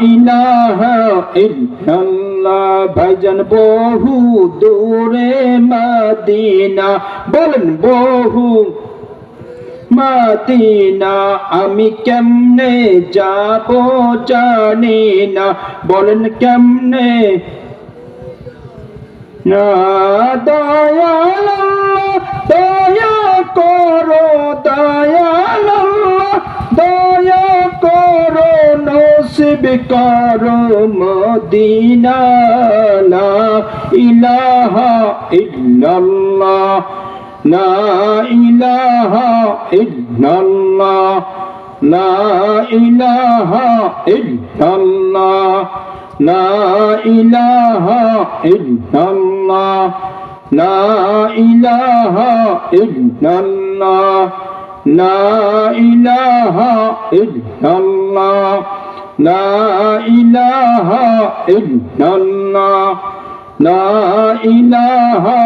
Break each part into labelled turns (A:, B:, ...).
A: ইলাহা ইল্লাল্লাহ। ভাইজান, বহু দূরে মদিনা। বলেন, বহু মাদিনা। আমি কেমনে যাব জানি না। বলেন, কেমনে? না দয়াল দয়া করো দয়াল দয়া করো নসিব করো মদিনা লা ইলাহা ইল্লাল্লাহ লা ইলাহা ইল্লাল্লাহ লা ইলাহা ইল্লাল্লাহ লা ইলাহা ইল্লাল্লাহ লা ইলাহা ইল্লাল্লাহ লা ইলাহা ইল্লাল্লাহ লা ইলাহা ইল্লাল্লাহ লা ইলাহা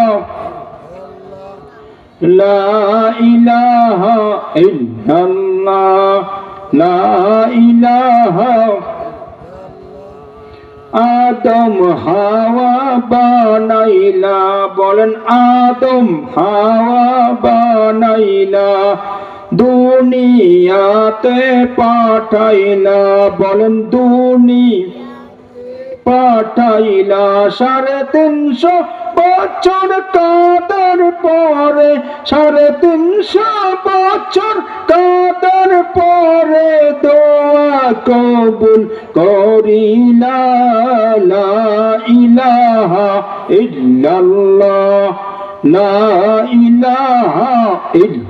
A: লা ইলাহা ইল্লাল্লাহ লা ইলাহা আদম হাওয়া বানাইলা বলেন আদম হাওয়া বানাইলা দুনিয়াতে পাঠাইলা বলেন দুনি। পাঠাইলা সাড়ে তিনশো বছর কাদের পরে? সাড়ে তিনশো বছর কাদের পরে? দোয়া কবুল করিলা লা ইলাহা ইল্লাল্লাহ। লা ইলাহা ইল্লাল্লাহ।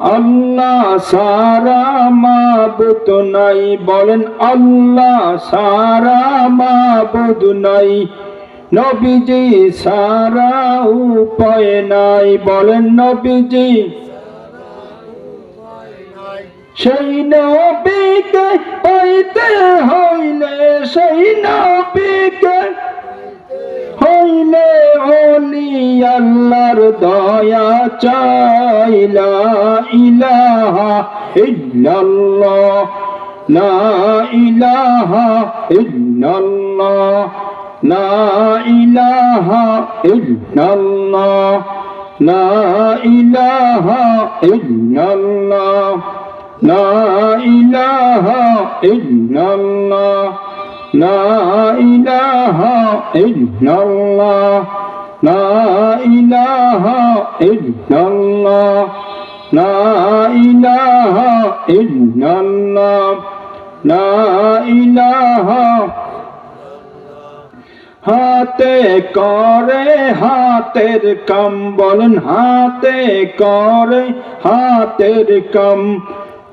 A: আল্লাহ সারা মাবুদ নাই। বলেন, আল্লাহ সারা মাবুদ নাই। নবীজি সারা উপায় নাই। বলেন, নবীজি সেই নবীকে পাইতে হইলে সেই নবীকে হইলে অলি আল্লাহর দয়া চাইলা ইলাহা ইল্লাল্লাহ, লা ইলাহা ইল্লাল্লাহ, লা ইলাহা ইল্লাল্লাহ, লা ইলাহা ইল্লাল্লাহ, লা ইলাহা ইল্লাল্লাহ। لا إله إلا الله لا إله إلا الله لا إله إلا الله لا إله হাতে করে হাতের কাম বলেন হাতে করে হাতের কাম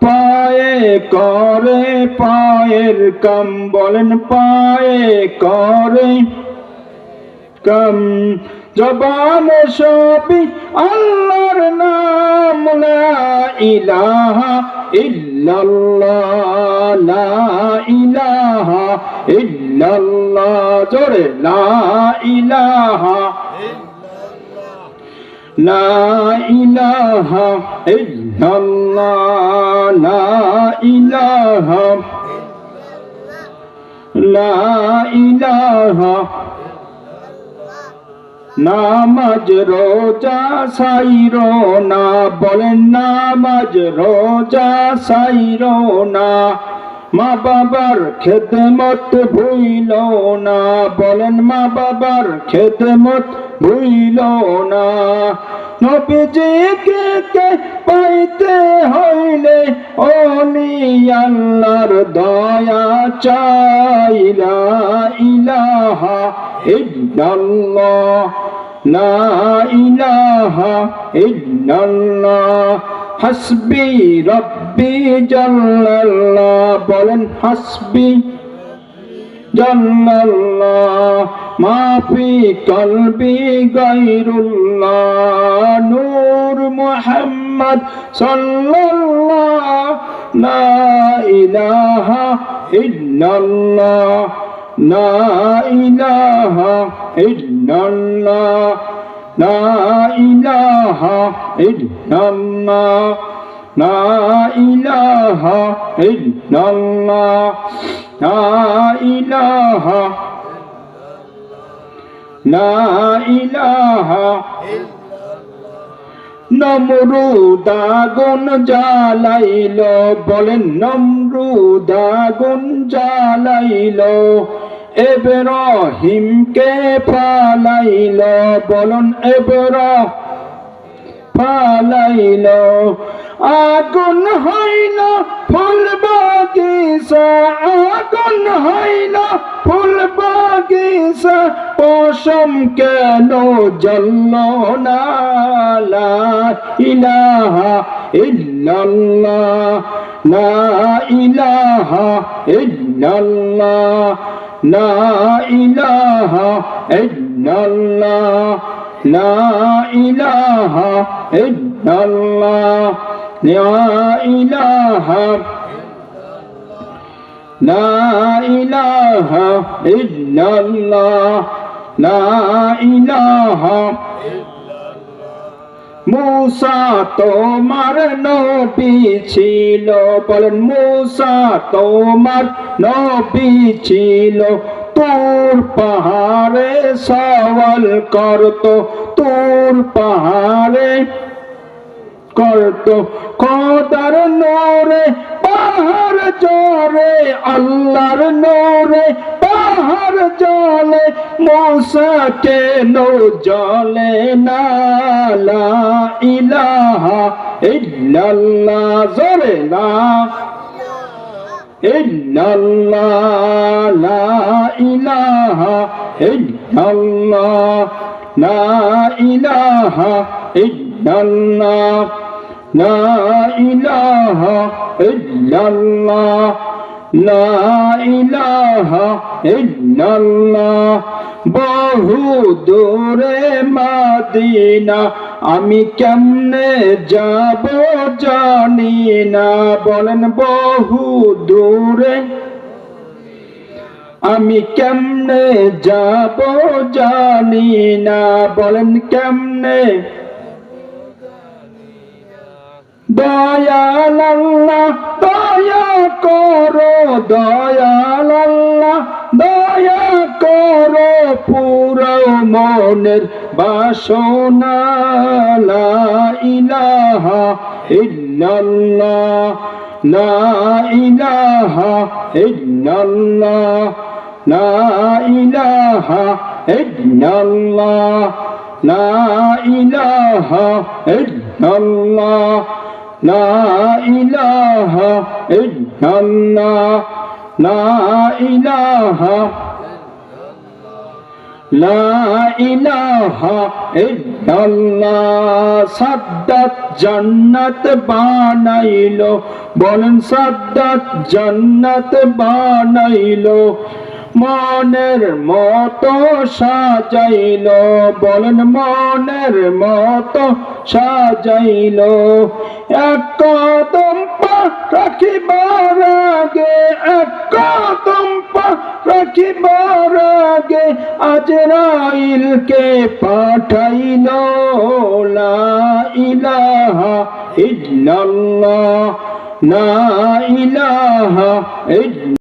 A: পায়ে করে, পায়ের কাম বলেন, পায়ে করে। কাম জবান সবই আল্লাহর নাম, লা ইলাহা ইল্লাল্লাহ, লা ইলাহা ইল্লাল্লাহ, জোরে, লা ইলাহা। لا إله إلا الله لا إله لا إله নামাজ রোজা সাইরো না বলেন নামাজ রোজা সাইরো না মা বাবার খেদমত ভুইল না বলেন মা বাবার খেদমত ভুইল না। নবীজিকে কে পাইতে হইলে অলি আল্লাহর দয়া চাইলা ইলাহা ইল্লাল্লাহ। লা ইলাহা ইল্লাল্লাহ। হাসবি রব্বি জাল্লাল্লাহ। বলেন হাসবি। জল্লাল্লাহ মাফি কলবি গাইরুল্লাহ নূর মুহাম্মদ সাল্লাল্লাহ, লা ইলাহা ইল্লাল্লাহ, লা ইলাহা ইল্লাল্লাহ, লা ইলাহা ইল্লাল্লাহ, লা ইলাহা ইল্লাল্লাহ। لا إله إلا الله لا إله لا إله নমরুদাগুন জ্বালাইল বলেন নমরুদাগুন জ্বালাইল এব্রাহিমকে ফালাইল বলুন এব্র ফালাইল। আগুন হইল ফুল বাগিচা, আগুন হইল ফুল বাগিচা। পশম কেন জল্ল না? ইলাহা ইল্লাল্লাহ, লা ইলাহা ইল্লাল্লাহ, লা ইলাহা ইল্লাল্লাহ, লা ইলাহা ইল্লাল্লাহ। লা ইলাহা লা ইলাহা ইল্লাল্লাহ। লা ইলাহা মুসা তোমার নবী ছিল। বলেন, মুসা তোমার নবী ছিল। তোর পাহাড়ে সওয়াল করতো। তোর পাহাড়ে, করতো কদার নোরে, পাহাড় জরে আল্লাহর নোরে, পাহাড় জলে মশা কেন জলে, না ইলাহা ইল্লাল্লাহ, জরে, না, ইল্লাল্লাহ, লা ইলাহা ইলাহা ইল্লাল্লাহ, লা ইলাহা ইলাহা ইল্লাল্লাহ। বহু দূরে মাদিনা, আমি কেমনে যাব জানি না। বলেন, বহু দূরে আমি কেমনে যাব জানি না। বলেন কেমনে? দয়াল আল্লাহ, দয়া করো, দয়াল আল্লাহ, দয়া করো পুরো মনের বাসনা। লা ইলাহা ইল্লাল্লাহ, লা ইলাহা ইল্লাল্লাহ। লা ইলাহা ইল্লাল্লাহ, লা ইলাহা ইল্লাল্লাহ, লা ইলাহা ইল্লাল্লাহ, লা ইলাহা লা ইলাহা ইল্লাল্লাহ। সাদ্দাত জান্নাত বানাইলো, বলেন সাদ্দাত জান্নাত বানাইলো। মনের মতো সাজাইল, বলেন মনের মতো সাজাইল। এক কদম রাখিবার আগে, এক কদম রাখিবার আগে, আজরাইলকে পাঠাইল ইলাহা ইল্লাল্লাহ, লা ইলাহা ইল্লাল্লাহ।